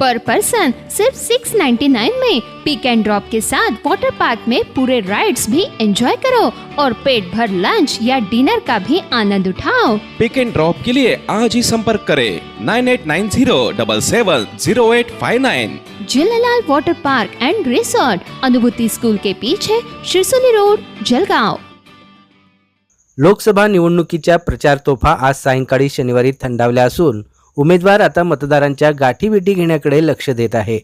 पर person सिर्फ 699 में पिक and drop के साथ वाटर पार्क में पूरे राइड्स भी एंजॉय करो और पेट भर लंच या डिनर का भी आनंद उठाओ। पिक एंड ड्रॉप के लिए आज ही संपर्क करें nine eight nine zero double seven zero eight five nine Jhulelal water park and resort Anubhuti school के पीछे शिरसोली रोड जलगांव। लोकसभा निवडणुकीच्या प्रचार तोफा आज सायंकाळी शनिवारी थंडावल्या असून उमेदवार आता मतदारांच्या गाठीभेटी घेण्याकडे लक्ष देत आहे.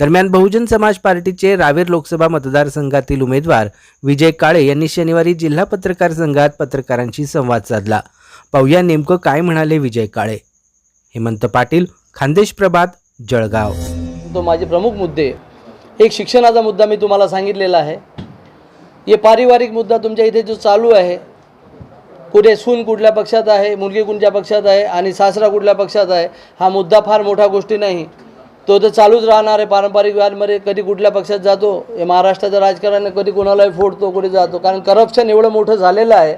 दरम्यान बहुजन समाज पार्टीचे रावेर लोकसभा मतदारसंघातील उमेदवार विजय काळे यांनी शनिवारी जिल्हा पत्रकार संघात पत्रकारांशी संवाद साधला. पाहूया नेमकं काय म्हणाले विजय काळे. हेमंत पाटील खानदेश प्रभात जळगाव. तो माझे प्रमुख मुद्दे. एक शिक्षणाचा मुद्दा मी तुम्हाला सांगितलेला आहे. हे पारिवारिक मुद्दा तुमच्या इथे जो चालू आहे कुठे सून कुठल्या पक्षात आहे मुलगी कोणत्या पक्षात आहे आणि सासरा कुठल्या पक्षात आहे हा मुद्दा फार मोठा गोष्टी नाही. तो तर चालूच राहणार आहे पारंपरिक व्याजमध्ये कधी कुठल्या पक्षात जातो हे महाराष्ट्राचं राजकारण कधी कोणालाही फोडतो कुठे जातो कारण करप्शन एवढं मोठं झालेलं आहे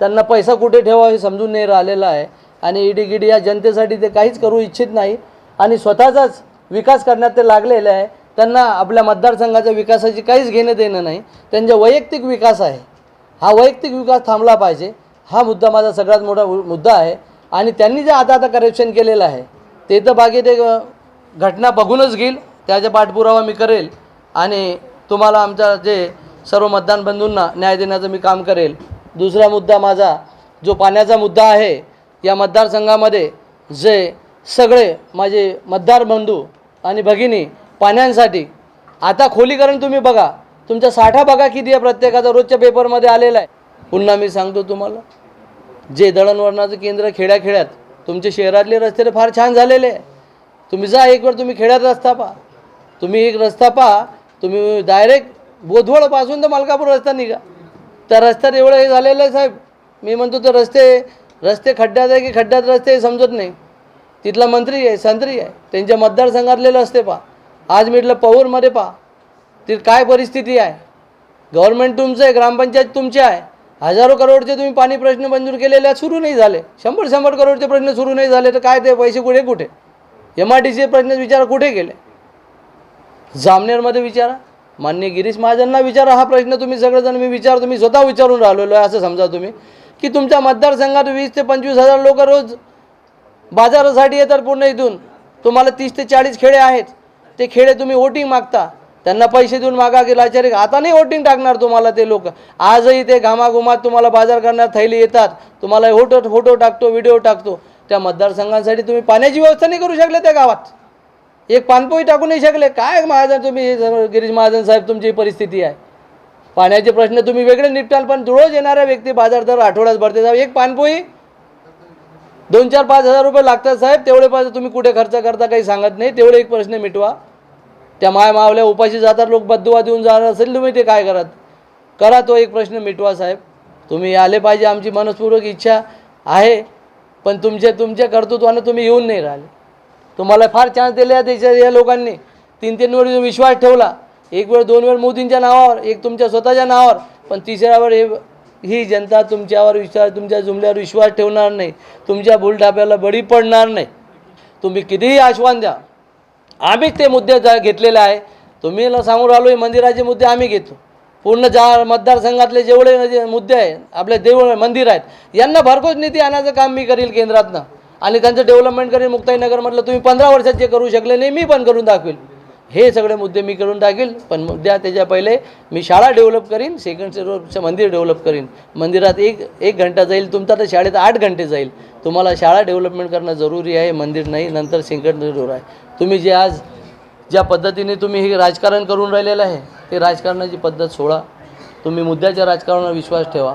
त्यांना पैसा कुठे ठेवा हे समजून नाही राहिलेलं आहे. आणि ईडी गिडी या जनतेसाठी ते काहीच करू इच्छित नाही. आणि स्वतःचाच विकास करण्यात ते लागलेले आहे. त्यांना आपल्या मतदारसंघाच्या विकासाची काहीच घेणं देणं नाही. त्यांचा वैयक्तिक विकास आहे. हा वैयक्तिक विकास थांबला पाहिजे. हा मुद्दा माझा सगळ्यात मोठा मुद्दा आहे. आणि त्यांनी जे आता आता करेक्शन केलेलं आहे ते तर बाकी ते घटना बघूनच घेईल. त्याचा पाठपुरावा मी करेल. आणि तुम्हाला आमच्या जे सर्व मतदान बंधूंना न्याय देण्याचं मी काम करेल. दुसरा मुद्दा माझा जो पाण्याचा मुद्दा आहे या मतदारसंघामध्ये जे सगळे माझे मतदार बंधू आणि भगिनी पाण्यांसाठी आता खोलीकरण तुम्ही बघा. तुमचा साठा बघा किती आहे प्रत्येकाचा. रोजच्या पेपरमध्ये आलेला आहे. पुन्हा मी सांगतो तुम्हाला. जे दळणवळणाचं केंद्र खेड्याखेड्यात तुमचे शहरातले रस्ते तर फार छान झालेले आहे. तुम्ही जा एक वेळ तुम्ही खेड्यात रस्ता पहा. तुम्ही एक रस्ता पहा तुम्ही डायरेक्ट बोधवळपासून तर मलकापूर रस्ता निघा. त्या रस्त्यात एवढं हे झालेलं आहे साहेब. मी म्हणतो तर रस्ते रस्ते खड्ड्यात आहे की खड्ड्यात रस्ते हे समजत नाही. तिथला मंत्री आहे संत्री आहे. त्यांच्या मतदारसंघातले रस्ते पहा. आज म्हटलं पौरमध्ये पहा. ती काय परिस्थिती आहे? गव्हर्मेंट तुमचं आहे ग्रामपंचायत तुमची आहे. हजारो करोडचे तुम्ही पाणी प्रश्न मंजूर केलेले सुरू नाही झाले. शंभर शंभर करोडचे प्रश्न सुरू नाही झाले तर काय ते पैसे कुठे कुठे? एम आय डी सीचे प्रश्न विचारा कुठे गेले जामनेरमध्ये विचारा. मान्य गिरीश महाजनना विचारा. हा प्रश्न तुम्ही सगळेजण मी विचारतो मी स्वतः विचारून राहिलेलो आहे असं समजा तुम्ही. की तुमच्या मतदारसंघात वीस ते पंचवीस हजार लोक रोज बाजारासाठी येतात पूर्ण इथून. तुम्हाला तीस ते चाळीस खेडे आहेत. ते खेडे तुम्ही वोटिंग मागता. त्यांना पैसे देऊन मागा गेला आचार्य आता नाही वोटिंग टाकणार तुम्हाला ते लोक. आजही ते घामाघुमात तुम्हाला बाजार करण्यात थैली येतात. तुम्हाला फोटो फोटो टाकतो व्हिडिओ टाकतो. त्या मतदारसंघांसाठी तुम्ही पाण्याची व्यवस्था नाही करू शकले त्या गावात. एक पानपोई टाकू नाही शकले. काय महाजन तुम्ही गिरीश महाजन साहेब तुमची परिस्थिती आहे. पाण्याचे प्रश्न तुम्ही वेगळे निपटाल पण रोज येणाऱ्या व्यक्ती बाजार दर आठवड्यात भरते. साहेब एक पानपोई? दोन चार पाच हजार रुपये लागतात साहेब. तेवढे पैसे तुम्ही कुठे खर्च करता काही सांगत नाही. तेवढे एक प्रश्न मिटवा. त्या माय मावल्या उपाशी जातात लोक बद्दुवा देऊन जाणार असेल तुम्ही ते काय करत? करा तो एक प्रश्न मिटवा साहेब. तुम्ही आले पाहिजे आमची मनस्पूर्वक इच्छा आहे पण तुमच्या तुमच्या कर्तृत्वानं तुम्ही येऊन नाही राहिले. तुम्हाला फार चान्स दिले आहेत याच्या या लोकांनी. तीन तीन वेळ विश्वास ठेवला. एक वेळ दोन वेळ मोदींच्या नावावर एक तुमच्या स्वतःच्या नावावर पण तिसऱ्या वेळ हे ही जनता तुमच्यावर विश्वास तुमच्या जुमल्यावर विश्वास ठेवणार नाही. तुमच्या भूलढाप्याला बळी पडणार नाही. तुम्ही कितीही आश्वान द्या आम्हीच ते मुद्दे जा- घेतलेले आहे. तुम्ही ल- सांगून राहिलो मंदिराचे मुद्दे आम्ही घेतो. पूर्ण जा मतदारसंघातले जेवढे जे मुद्दे आहेत आपले देव मंदिर आहेत यांना भरघोस निधी आणायचं काम मी करील केंद्रातनं. आणि त्यांचं डेव्हलपमेंट करेल मुक्ताईनगरमधलं तुम्ही पंधरा वर्षात जे करू शकले नाही मी पण करून दाखवेल. हे सगळे मुद्दे मी करून टाकेल पण मुद्द्या त्याच्या पहिले. मी शाळा डेव्हलप करीन सेकंड रोडचं मंदिर डेव्हलप करीन. मंदिरात एक एक घंटा जाईल तुमचा तर शाळेत आठ घंटे जाईल. तुम्हाला शाळा डेव्हलपमेंट करणं जरुरी आहे मंदिर नाही नंतर सेकंड रोड आहे. तुम्ही जे आज ज्या पद्धतीने तुम्ही हे राजकारण करून राहिलेलं आहे ते राजकारणाची पद्धत सोडा. तुम्ही मुद्द्याच्या राजकारणावर विश्वास ठेवा.